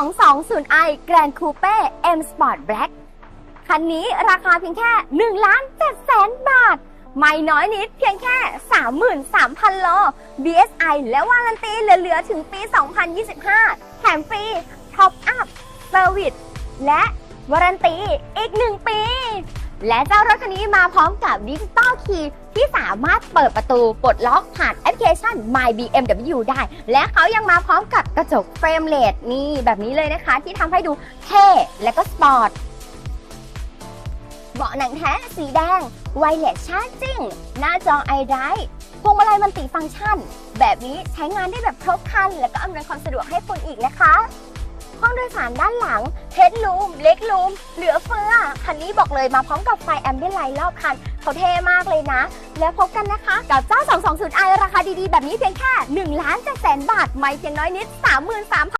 220i Grand Coupe M Sport Black คันนี้ราคาเพียงแค่ 1 ล้าน7แสนบาท ไม่น้อยนิดเพียงแค่ 33,000 โล BSI และวารันตีเหลือ ๆ ถึงปี 2025 แถมฟรีท็อปอัพเซอร์วิสและวารันตีอีก 1 ปี และเจ้ารถคันนี้มาพร้อมกับดิจิตอลคีย์ที่สามารถเปิดประตูปลดล็อกผ่านแอปพลิเคชัน My BMW ได้ และเขายังมาพร้อมกับกระจกเฟรมเลสนี่แบบนี้เลยนะคะ ที่ทำให้ดูเท่และก็สปอร์ตเบาะหนังแท้สีแดงไวเลสชาร์จิ่งหน้าจอไอไดพวงมาลัยมันติฟังก์ชัน แบบนี้ใช้งานได้แบบครบครัน และก็อำนวยความสะดวกให้คุณอีกนะคะ ห้องโดยสารด้านหลังเฮดลูมเล็กลูมเหลือเนี้บอกเลยมาพร้อมกับไฟแอมเบียนไลท์รอบคันเขาเท่มากเลยนะ แล้วพบกันนะคะ กับเจ้า 220i ราคาดีๆ แบบนี้เพียงแค่1ล้าน7แสนบาท ไม่เพียงน้อยนิด 33,000